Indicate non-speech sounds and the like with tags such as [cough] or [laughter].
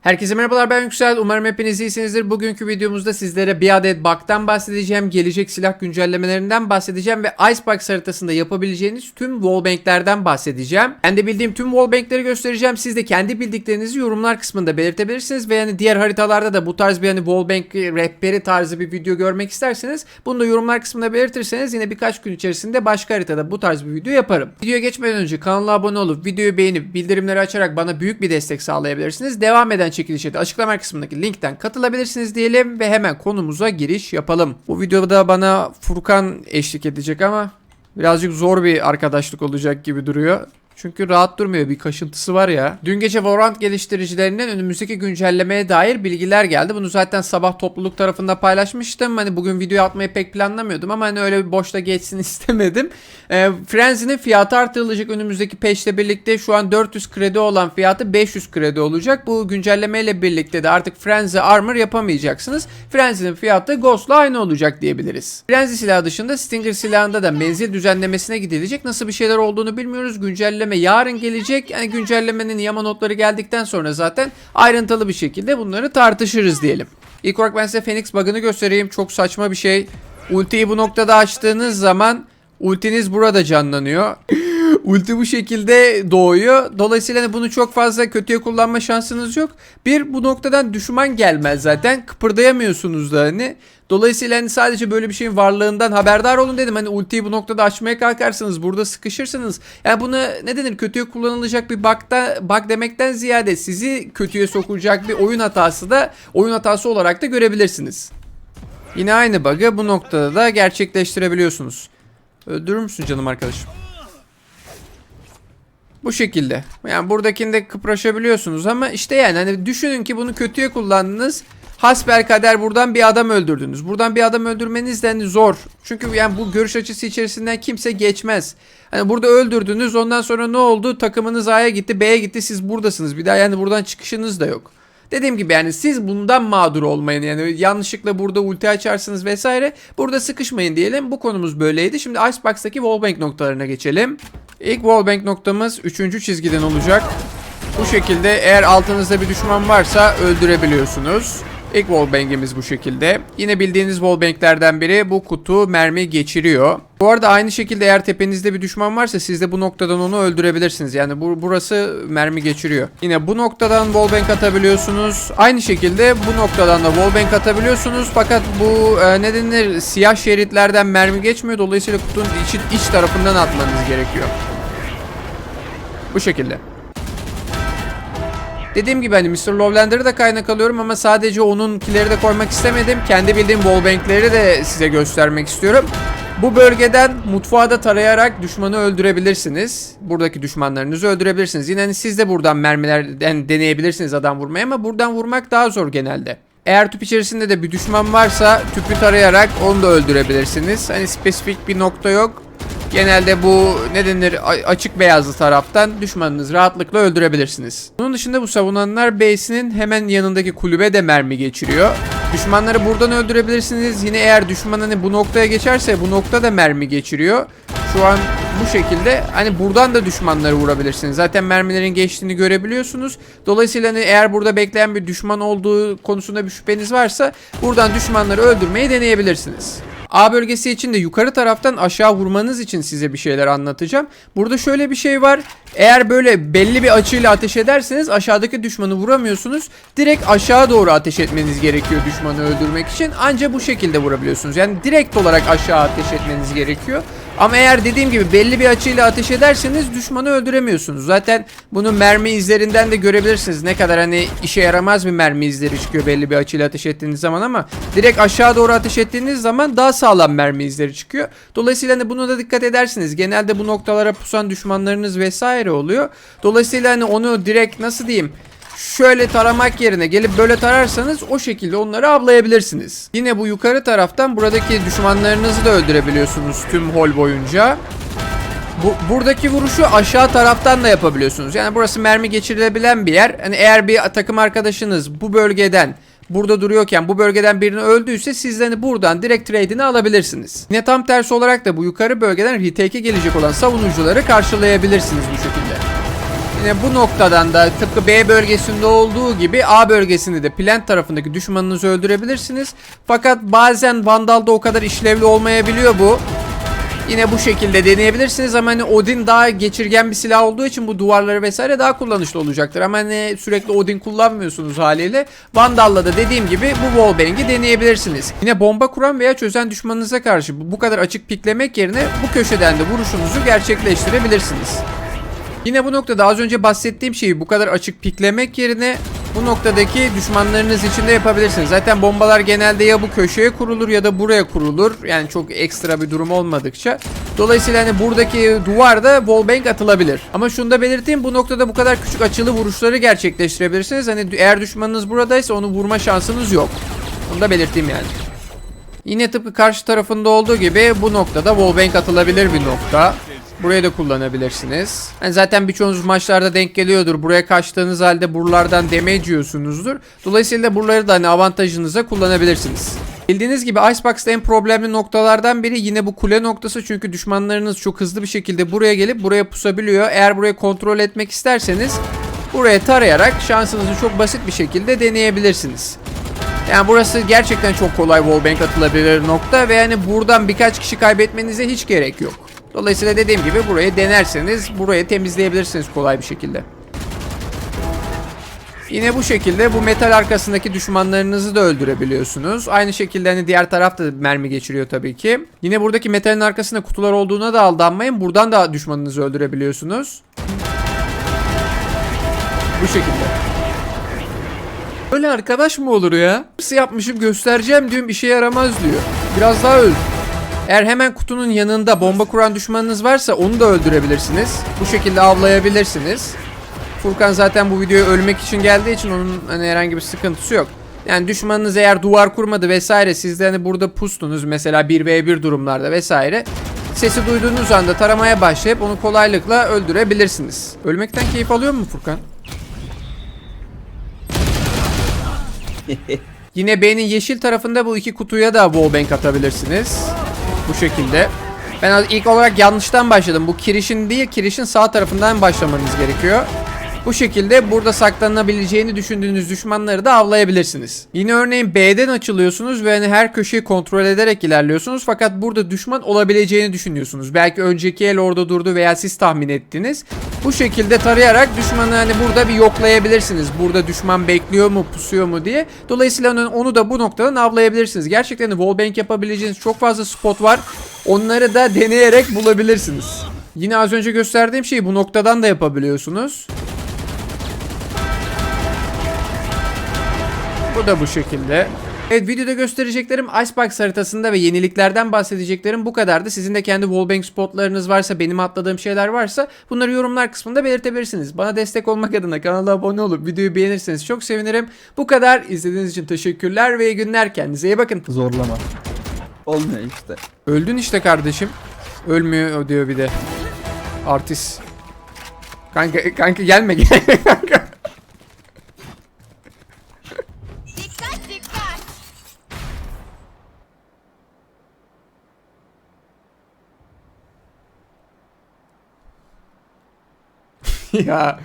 Herkese merhabalar ben Yüksel. Umarım hepiniz iyisinizdir. Bugünkü videomuzda sizlere bir adet bug'dan bahsedeceğim. Gelecek silah güncellemelerinden bahsedeceğim ve Icebox haritasında yapabileceğiniz tüm wallbang'lerden bahsedeceğim. Ben de bildiğim tüm wallbang'leri göstereceğim. Siz de kendi bildiklerinizi yorumlar kısmında belirtebilirsiniz ve yani diğer haritalarda da bu tarz bir hani wallbang rehberi tarzı bir video görmek isterseniz bunu da yorumlar kısmında belirtirseniz yine birkaç gün içerisinde başka haritada bu tarz bir video yaparım. Videoya geçmeden önce kanala abone olup videoyu beğenip bildirimleri açarak bana büyük bir destek sağlayabilirsiniz. Devam eden çekilişe de açıklama kısmındaki linkten katılabilirsiniz diyelim ve hemen konumuza giriş yapalım. Bu videoda bana Furkan eşlik edecek ama birazcık zor bir arkadaşlık olacak gibi duruyor. Çünkü rahat durmuyor bir kaşıntısı var ya. Dün gece Valorant geliştiricilerinden önümüzdeki güncellemeye dair bilgiler geldi. Bunu zaten sabah topluluk tarafında paylaşmıştım. Hani bugün video atmayı pek planlamıyordum ama hani öyle bir boşta geçsin [laughs] istemedim. E, Frenzy'nin fiyatı artırılacak önümüzdeki patch'le birlikte şu an 400 kredi olan fiyatı 500 kredi olacak. Bu güncellemeyle birlikte de artık Frenzy Armor yapamayacaksınız. Frenzy'nin fiyatı Ghost'la aynı olacak diyebiliriz. Frenzy silahı dışında Stinger silahında da menzil düzenlemesine gidilecek. Nasıl bir şeyler olduğunu bilmiyoruz. Güncelleme yarın gelecek. Yani güncellemenin yama notları geldikten sonra zaten ayrıntılı bir şekilde bunları tartışırız diyelim. İlk olarak ben size Phoenix bug'ını göstereyim. Çok saçma bir şey. Ultiyi bu noktada açtığınız zaman ultiniz burada canlanıyor. Ulti bu şekilde doğuyor. Dolayısıyla hani bunu çok fazla kötüye kullanma şansınız yok. Bir bu noktadan düşman gelmez zaten. Kıpırdayamıyorsunuz da hani. Dolayısıyla hani sadece böyle bir şeyin varlığından haberdar olun dedim. Hani ultiyi bu noktada açmaya kalkarsanız burada sıkışırsınız. Yani bunu ne denir kötüye kullanılacak bir bug'da bug demekten ziyade sizi kötüye sokacak bir oyun hatası da oyun hatası olarak da görebilirsiniz. Yine aynı bug'ı bu noktada da gerçekleştirebiliyorsunuz. Öldürür müsün canım arkadaşım? Bu şekilde. Yani buradakinde kıpraşabiliyorsunuz ama işte yani hani düşünün ki bunu kötüye kullandınız. Hasbel kader buradan bir adam öldürdünüz. Buradan bir adam öldürmeniz de hani zor. Çünkü yani bu görüş açısı içerisinden kimse geçmez. Hani burada öldürdünüz ondan sonra ne oldu? Takımınız A'ya gitti B'ye gitti siz buradasınız. Bir daha yani buradan çıkışınız da yok. Dediğim gibi yani siz bundan mağdur olmayın yani yanlışlıkla burada ulti açarsınız vesaire. Burada sıkışmayın diyelim. Bu konumuz böyleydi. Şimdi Icebox'taki wallbang noktalarına geçelim. İlk wallbang noktamız 3. çizgiden olacak. Bu şekilde eğer altınızda bir düşman varsa öldürebiliyorsunuz. İlk wallbang'imiz bu şekilde. Yine bildiğiniz wallbang'lerden biri bu kutu mermi geçiriyor. Bu arada aynı şekilde eğer tepenizde bir düşman varsa siz de bu noktadan onu öldürebilirsiniz. Yani bu, burası mermi geçiriyor. Yine bu noktadan wallbang atabiliyorsunuz. Aynı şekilde bu noktadan da wallbang atabiliyorsunuz. Fakat bu e, ne denir siyah şeritlerden mermi geçmiyor. Dolayısıyla kutunun içi, iç tarafından atmanız gerekiyor. Bu şekilde. Dediğim gibi hani Mr. Lowlander'ı da kaynak alıyorum ama sadece onunkileri de koymak istemedim. Kendi bildiğim wallbang'leri de size göstermek istiyorum. Bu bölgeden mutfağı da tarayarak düşmanı öldürebilirsiniz. Buradaki düşmanlarınızı öldürebilirsiniz. Yine hani siz de buradan mermilerden deneyebilirsiniz adam vurmaya ama buradan vurmak daha zor genelde. Eğer tüp içerisinde de bir düşman varsa tüpü tarayarak onu da öldürebilirsiniz. Hani spesifik bir nokta yok. Genelde bu ne denir açık beyazlı taraftan düşmanınızı rahatlıkla öldürebilirsiniz. Bunun dışında bu savunanlar base'inin hemen yanındaki kulübe de mermi geçiriyor. Düşmanları buradan öldürebilirsiniz. Yine eğer düşman hani bu noktaya geçerse bu nokta da mermi geçiriyor. Şu an bu şekilde hani buradan da düşmanları vurabilirsiniz. Zaten mermilerin geçtiğini görebiliyorsunuz. Dolayısıyla hani eğer burada bekleyen bir düşman olduğu konusunda bir şüpheniz varsa buradan düşmanları öldürmeyi deneyebilirsiniz. A bölgesi için de yukarı taraftan aşağı vurmanız için size bir şeyler anlatacağım. Burada şöyle bir şey var. Eğer böyle belli bir açıyla ateş ederseniz aşağıdaki düşmanı vuramıyorsunuz. Direkt aşağı doğru ateş etmeniz gerekiyor düşmanı öldürmek için. Anca bu şekilde vurabiliyorsunuz. Yani direkt olarak aşağı ateş etmeniz gerekiyor. Ama eğer dediğim gibi belli bir açıyla ateş ederseniz düşmanı öldüremiyorsunuz. Zaten bunu mermi izlerinden de görebilirsiniz. Ne kadar hani işe yaramaz bir mermi izleri çıkıyor belli bir açıyla ateş ettiğiniz zaman ama direkt aşağı doğru ateş ettiğiniz zaman daha sağlam mermi izleri çıkıyor. Dolayısıyla hani buna da dikkat edersiniz. Genelde bu noktalara pusan düşmanlarınız vesaire oluyor. Dolayısıyla hani onu direkt nasıl diyeyim şöyle taramak yerine gelip böyle tararsanız o şekilde onları avlayabilirsiniz. Yine bu yukarı taraftan buradaki düşmanlarınızı da öldürebiliyorsunuz tüm hol boyunca. Bu, buradaki vuruşu aşağı taraftan da yapabiliyorsunuz. Yani burası mermi geçirilebilen bir yer. Hani eğer bir takım arkadaşınız bu bölgeden burada duruyorken bu bölgeden birini öldüyse siz de hani buradan direkt trade'ini alabilirsiniz. Yine tam tersi olarak da bu yukarı bölgeden retake'e gelecek olan savunucuları karşılayabilirsiniz bu şekilde. Yine bu noktadan da tıpkı B bölgesinde olduğu gibi A bölgesinde de plant tarafındaki düşmanınızı öldürebilirsiniz. Fakat bazen Vandal'da o kadar işlevli olmayabiliyor bu. Yine bu şekilde deneyebilirsiniz ama hani Odin daha geçirgen bir silah olduğu için bu duvarları vesaire daha kullanışlı olacaktır. Ama hani sürekli Odin kullanmıyorsunuz haliyle. Vandal'la da dediğim gibi bu wallbang'i deneyebilirsiniz. Yine bomba kuran veya çözen düşmanınıza karşı bu kadar açık piklemek yerine bu köşeden de vuruşunuzu gerçekleştirebilirsiniz. Yine bu noktada az önce bahsettiğim şeyi bu kadar açık piklemek yerine bu noktadaki düşmanlarınız için de yapabilirsiniz. Zaten bombalar genelde ya bu köşeye kurulur ya da buraya kurulur. Yani çok ekstra bir durum olmadıkça. Dolayısıyla hani buradaki duvarda wallbang atılabilir. Ama şunu da belirteyim bu noktada bu kadar küçük açılı vuruşları gerçekleştirebilirsiniz. Hani eğer düşmanınız buradaysa onu vurma şansınız yok. Bunu da belirteyim yani. Yine tıpkı karşı tarafında olduğu gibi bu noktada wallbang atılabilir bir nokta. Burayı da kullanabilirsiniz. Yani zaten birçoğunuz maçlarda denk geliyordur. Buraya kaçtığınız halde buralardan damage yiyorsunuzdur. Dolayısıyla buraları da hani avantajınıza kullanabilirsiniz. Bildiğiniz gibi Icebox'ta en problemli noktalardan biri yine bu kule noktası. Çünkü düşmanlarınız çok hızlı bir şekilde buraya gelip buraya pusabiliyor. Eğer burayı kontrol etmek isterseniz buraya tarayarak şansınızı çok basit bir şekilde deneyebilirsiniz. Yani burası gerçekten çok kolay wallbang atılabilir nokta ve yani buradan birkaç kişi kaybetmenize hiç gerek yok. Dolayısıyla dediğim gibi burayı denerseniz burayı temizleyebilirsiniz kolay bir şekilde. Yine bu şekilde bu metal arkasındaki düşmanlarınızı da öldürebiliyorsunuz. Aynı şekilde hani diğer taraf da mermi geçiriyor tabii ki. Yine buradaki metalin arkasında kutular olduğuna da aldanmayın. Buradan da düşmanınızı öldürebiliyorsunuz. Bu şekilde. Öyle arkadaş mı olur ya? Nasıl yapmışım göstereceğim diyorum işe yaramaz diyor. Biraz daha öl. Eğer hemen kutunun yanında bomba kuran düşmanınız varsa onu da öldürebilirsiniz. Bu şekilde avlayabilirsiniz. Furkan zaten bu videoya ölmek için geldiği için onun hani herhangi bir sıkıntısı yok. Yani düşmanınız eğer duvar kurmadı vesaire siz de hani burada pustunuz mesela 1v1 durumlarda vesaire. Sesi duyduğunuz anda taramaya başlayıp onu kolaylıkla öldürebilirsiniz. Ölmekten keyif alıyor mu Furkan? [laughs] Yine B'nin yeşil tarafında bu iki kutuya da wallbang atabilirsiniz. Bu şekilde. Ben ilk olarak yanlıştan başladım. Bu kirişin değil, kirişin sağ tarafından başlamanız gerekiyor. Bu şekilde burada saklanabileceğini düşündüğünüz düşmanları da avlayabilirsiniz. Yine örneğin B'den açılıyorsunuz ve hani her köşeyi kontrol ederek ilerliyorsunuz. Fakat burada düşman olabileceğini düşünüyorsunuz. Belki önceki el orada durdu veya siz tahmin ettiniz. Bu şekilde tarayarak düşmanı hani burada bir yoklayabilirsiniz. Burada düşman bekliyor mu, pusuyor mu diye. Dolayısıyla onu- onu da bu noktadan avlayabilirsiniz. Gerçekten de wallbang yapabileceğiniz çok fazla spot var. Onları da deneyerek bulabilirsiniz. Yine az önce gösterdiğim şeyi bu noktadan da yapabiliyorsunuz. Bu da bu şekilde. Evet videoda göstereceklerim Icebox haritasında ve yeniliklerden bahsedeceklerim bu kadardı. Sizin de kendi wallbang spotlarınız varsa, benim atladığım şeyler varsa bunları yorumlar kısmında belirtebilirsiniz. Bana destek olmak adına kanala abone olup videoyu beğenirseniz çok sevinirim. Bu kadar. İzlediğiniz için teşekkürler ve iyi günler. Kendinize iyi bakın. Zorlama. Olmuyor işte. Öldün işte kardeşim. Ölmüyor diyor bir de. Artist. Kanka kanka gelme gelme [laughs] kanka. Dikkat dikkat. Ya